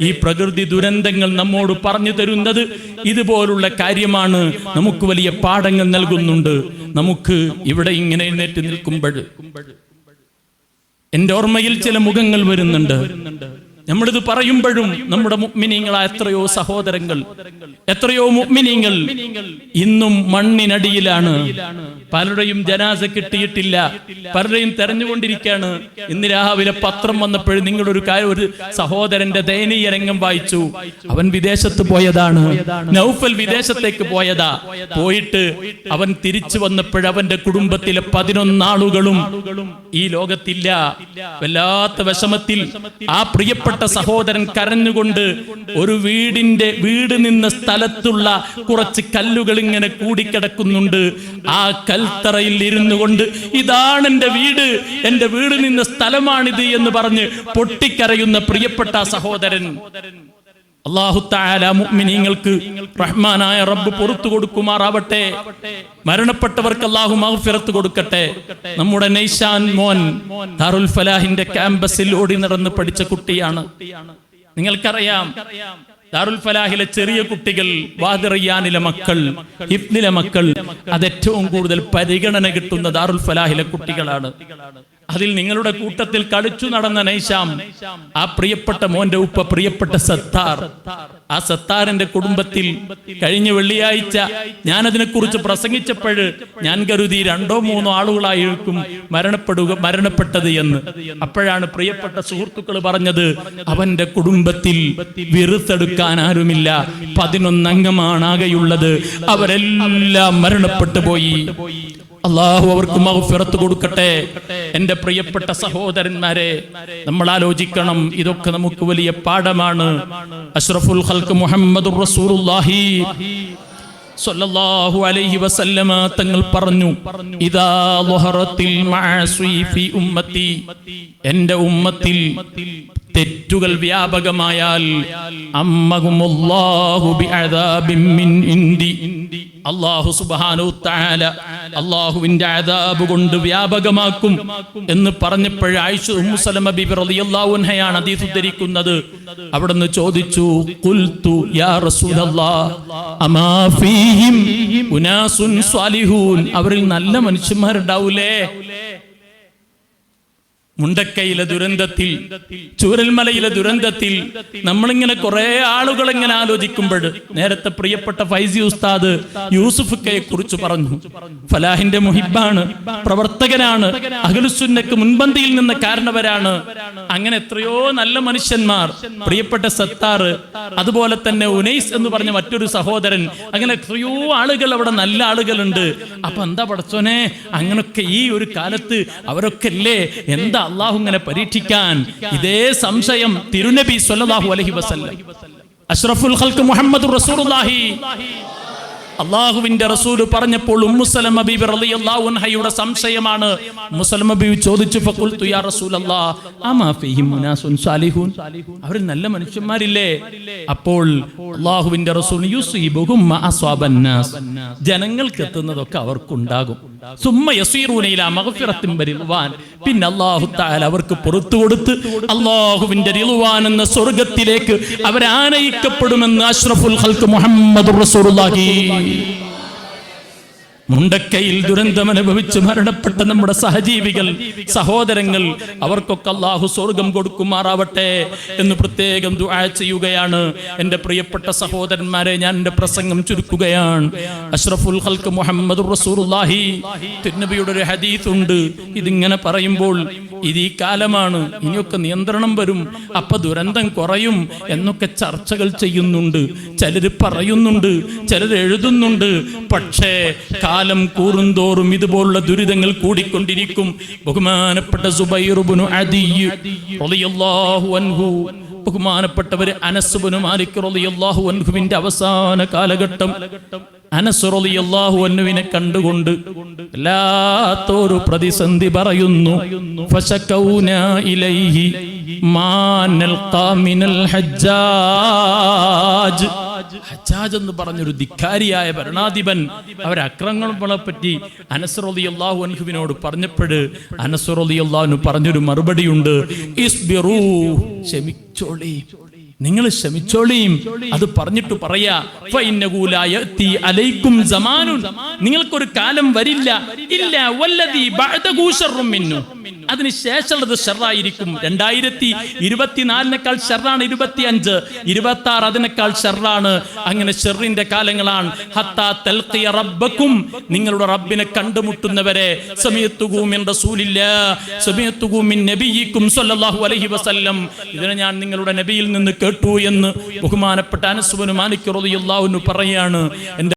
ഈ പ്രകൃതി ദുരന്തങ്ങൾ നമ്മോട് പറഞ്ഞു തരുന്നത് ഇതുപോലുള്ള കാര്യമാണ് നമുക്ക് വലിയ പാഠങ്ങൾ നൽകുന്നുണ്ട്. നമുക്ക് ഇവിടെ ഇങ്ങനെ എഴുന്നേറ്റ് നിൽക്കുമ്പോൾ എന്റെ ഓർമ്മയിൽ ചില മുഖങ്ങൾ വരുന്നുണ്ട്. നമ്മളിത് പറയുമ്പോഴും നമ്മുടെ മുഗ്മിനീങ്ങളായ എത്രയോ സഹോദരങ്ങൾ എത്രയോ മുഗ്മിനീങ്ങൾ ഇന്നും മണ്ണിനടിയിലാണ്. പലരുടെയും ജനാസ കിട്ടിയിട്ടില്ല. പലരെയും തെരഞ്ഞുകൊണ്ടിരിക്കുകയാണ്. ഇന്ന് രാവിലെ പത്രം വന്നപ്പോഴും നിങ്ങളൊരു കാര്യം ഒരു സഹോദരന്റെ ദയനീയ രംഗം വായിച്ചു. അവൻ വിദേശത്ത് പോയതാണ്. നൗഫൽ വിദേശത്തേക്ക് പോയതാ. പോയിട്ട് അവൻ തിരിച്ചു വന്നപ്പോൾ അവന്റെ കുടുംബത്തിലെ പതിനൊന്നാളുകളും ഈ ലോകത്തില്ല. വല്ലാത്ത വിഷമത്തിൽ ആ പ്രിയപ്പെട്ട സഹോദരൻ കരഞ്ഞുകൊണ്ട് ഒരു വീടിന്റെ വീട് നിന്ന സ്ഥലത്തുള്ള കുറച്ച് കല്ലുകൾ ഇങ്ങനെ കൂടിക്കിടക്കുന്നുണ്ട്. ആ കൽത്തറയിൽ ഇരുന്നു കൊണ്ട് ഇതാണ് എന്റെ വീട് എന്റെ വീട് നിന്ന സ്ഥലമാണിത് എന്ന് പറഞ്ഞ് പൊട്ടിക്കരയുന്ന പ്രിയപ്പെട്ട സഹോദരൻ. അള്ളാഹു താല മുഅ്മിനീങ്ങൾക്ക് റഹ്മാനായ റബ്ബ് പുറത്തു കൊടുക്കുമാറാവട്ടെ. മരണപ്പെട്ടവർക്ക് അള്ളാഹു മഹഫിറത്ത് കൊടുക്കട്ടെ. നമ്മുടെ നൈഷാൻ മോൻ ദാറുൽ ഫലാഹിന്റെ ക്യാമ്പസിൽ ഓടി നടന്ന് പഠിച്ച കുട്ടിയാണ്. നിങ്ങൾക്കറിയാം ദാറുൽ ഫലാഹിലെ ചെറിയ കുട്ടികൾ വാദിറിയാനിലെ മക്കൾ ഇബ്നിലെ മക്കൾ അതേറ്റവും കൂടുതൽ പരിഗണന കിട്ടുന്ന ദാറുൽ ഫലാഹിലെ കുട്ടികളാണ്. അതിൽ നിങ്ങളുടെ കൂട്ടത്തിൽ കളിച്ചു നടന്ന നൈശാം ആ പ്രിയപ്പെട്ട മോന്റെ ഉപ്പ പ്രിയപ്പെട്ട സത്താർ. ആ സത്താറിന്റെ കുടുംബത്തിൽ കഴിഞ്ഞ വെള്ളിയാഴ്ച ഞാൻ അതിനെക്കുറിച്ച് പ്രസംഗിച്ചപ്പോൾ ഞാൻ കരുതി രണ്ടോ മൂന്നോ ആളുകളായിരിക്കും മരണപ്പെടുക മരണപ്പെട്ടത് എന്ന്. അപ്പോഴാണ് പ്രിയപ്പെട്ട സുഹൃത്തുക്കൾ പറഞ്ഞത് അവന്റെ കുടുംബത്തിൽ വെറുത്തെടുക്കാൻ ആരുമില്ല. പതിനൊന്നംഗമാണ് ആകെയുള്ളത് അവരെല്ലാം മരണപ്പെട്ടു പോയി. അള്ളാഹു അവർക്ക് മഹുഫിറത്ത് കൊടുക്കട്ടെ. എന്റെ പ്രിയപ്പെട്ട സഹോദരന്മാരെ നമ്മൾ ആലോചിക്കണം ഇതൊക്കെ നമുക്ക് വലിയ പാഠമാണ്. അഷ്റഫുൽ ഹൽക്ക് മുഹമ്മദ് സ്വല്ലല്ലാഹു അലൈഹി വസല്ലമ തങ്ങൾ പറഞ്ഞു ഇദാ ഉമ്മത്തി. എന്റെ ഉമ്മത്തിൽ തെറ്റുകൾ വ്യാപകമായാൽ അള്ളാഹു സുബ്ഹാനഹു തആല അല്ലാഹുവിന്റെ അദാബ് കൊണ്ട് വ്യാപകമാക്കും എന്ന് പറഞ്ഞപ്പോൾ ആയിഷ ഉമ്മു സലമ ബിബി റളിയല്ലാഹു അൻഹയാണ് ഹദീസ് ഉദ്ധരിക്കുന്നത്. ചോദിച്ചു ഖുൽതു യാ അമാ അവരിൽ നല്ല മനുഷ്യന്മാരുണ്ടാവൂലേ? മുണ്ടക്കയിലെ ദുരന്തത്തിൽ ചൂരൽമലയിലെ ദുരന്തത്തിൽ നമ്മളിങ്ങനെ കുറെ ആളുകൾ ഇങ്ങനെ ആലോചിക്കുമ്പോൾ നേരത്തെ പ്രിയപ്പെട്ട ഫൈസി ഉസ്താദ് യൂസുഫുക്കയെ കുറിച്ച് പറഞ്ഞു. ഫലാഹിന്റെ മുഹിബാണ് പ്രവർത്തകനാണ് അഖിലുസുന്നക്ക് മുൻപന്തിയിൽ നിന്ന് കാരണവരാണ്. അങ്ങനെ എത്രയോ നല്ല മനുഷ്യന്മാർ പ്രിയപ്പെട്ട സത്താർ അതുപോലെ തന്നെ ഉനൈസ് എന്ന് പറഞ്ഞ മറ്റൊരു സഹോദരൻ. അങ്ങനെ എത്രയോ ആളുകൾ അവിടെ നല്ല ആളുകളുണ്ട്. അപ്പൊ എന്താ പടച്ചോനെ അങ്ങനൊക്കെ ഈ ഒരു കാലത്ത് അവരൊക്കെ അല്ലേ എന്താ അള്ളാഹു ഇങ്ങനെ പരീക്ഷിക്കാൻ ഇതേ സംശയം തിരുനബി സ്വല്ലല്ലാഹു അലൈഹി വസല്ലം. അഷ്റഫുൽ ഖൽക്ക് മുഹമ്മദ് റസൂലുള്ളാഹി. അള്ളാഹുവിന്റെ റസൂൽ പറഞ്ഞപ്പോൾ ഉമ്മുസലമ ബീബി റളിയല്ലാഹു അൻഹയുടെ സംശയമാണ്. മുസലമ ബീബി ചോദിച്ചു ഫഖുൽതു യാ മുനാസുൻ സാലിഹൂൻ? അവർ നല്ല മനുഷ്യന്മാരില്ലേ? അപ്പോൾ അള്ളാഹുവിന്റെ റസൂൽ യുസീബുഹും ജനങ്ങൾക്ക് എത്തുന്നതൊക്കെ അവർക്കുണ്ടാകും. പിന്നെ അല്ലാഹു തആല അവർക്ക് പുറത്തു കൊടുത്ത് അള്ളാഹുവിന്റെ റിളുവാൻ എന്ന സ്വർഗത്തിലേക്ക് അവരാനയിക്കപ്പെടുമെന്ന് അഷ്റഫുൽ ഹൽക്ക് മുഹമ്മദ് റസൂലുള്ളാഹി. മുണ്ടക്കയിൽ ദുരന്തം അനുഭവിച്ച് മരണപ്പെട്ട നമ്മുടെ സഹജീവികൾ സഹോദരങ്ങൾ അവർക്കൊക്കെ അള്ളാഹു സ്വർഗം കൊടുക്കുമാറാവട്ടെ എന്ന് പ്രത്യേകം ചെയ്യുകയാണ്. എന്റെ പ്രിയപ്പെട്ട സഹോദരന്മാരെ ഞാൻ എന്റെ പ്രസംഗം ചുരുക്കുകയാണ്. അഷ്റഫുൽ ഹൽക്ക് മുഹമ്മദ് റസൂലുള്ളാഹി തിരുനബിയുടെ ഒരു ഹദീസ് ഉണ്ട് ഇതിങ്ങനെ പറയുമ്പോൾ ഇത് ഈ കാലമാണ് ഇനിയൊക്കെ നിയന്ത്രണം വരും അപ്പൊ ദുരന്തം കുറയും എന്നൊക്കെ ചർച്ചകൾ ചെയ്യുന്നുണ്ട്. ചിലര് പറയുന്നുണ്ട് ചിലർ എഴുതുന്നുണ്ട്. പക്ഷേ കാലം കൂറുന്തോറും ഇതുപോലുള്ള ദുരിതങ്ങൾ കൂടിക്കൊണ്ടിരിക്കും. ബഹുമാനപ്പെട്ട സുബൈറുബുനു അൻഹു. ബഹുമാനപ്പെട്ടവര് അനസുബുനു മാലിക് റളിയല്ലാഹു അൻഹുവിന്റെ അവസാന കാലഘട്ടം. അനസ് റളിയല്ലാഹു അൻഹുവിനെ കണ്ടുകൊണ്ട് എല്ലാത്തോരു പ്രതിസന്ധി പറയുന്നു. ഫശകൗന ഇലൈഹി മാ ഖാമിനൽ മിനൽ ഹജ്ജാജ്. ഹജ്ജാജ് എന്ന് പറഞ്ഞൊരു ധിക്കാരിയായ ഭരണാധിപൻ അവരക്രങ്ങളെ പറ്റി അനസറലി അള്ളാഹു അൻഹുവിനോട് പറഞ്ഞപ്പോൾ അനസറലി അള്ളാഹുന് പറഞ്ഞൊരു മറുപടിയുണ്ട് ഇസ്ബിറൂ നിങ്ങൾ ക്ഷമിച്ചോളിയും അത് പറഞ്ഞിട്ട് പറയാ അലൈക്കും നിങ്ങൾക്കൊരു കാലം വരില്ല. ഇല്ല അതിന് ശേഷമുള്ളത് ഷെറായിരിക്കും. രണ്ടായിരത്തി ഇരുപത്തിനാലിനേക്കാൾ ഷെറാണ് ഇരുപത്തി അഞ്ച് ഇരുപത്തി ആറ് അതിനേക്കാൾ ഷെറാണ്. അങ്ങനെ ഷെറിന്റെ കാലങ്ങളാണ്. റബ്ബക്കും നിങ്ങളുടെ റബ്ബിനെ കണ്ടുമുട്ടുന്നവരെ. ഇതിനെ ഞാൻ നിങ്ങളുടെ നബിയിൽ നിന്ന് കേട്ടു എന്ന് ബഹുമാനപ്പെട്ട അനസുബനു അൻഹു പറയാണ്. എന്റെ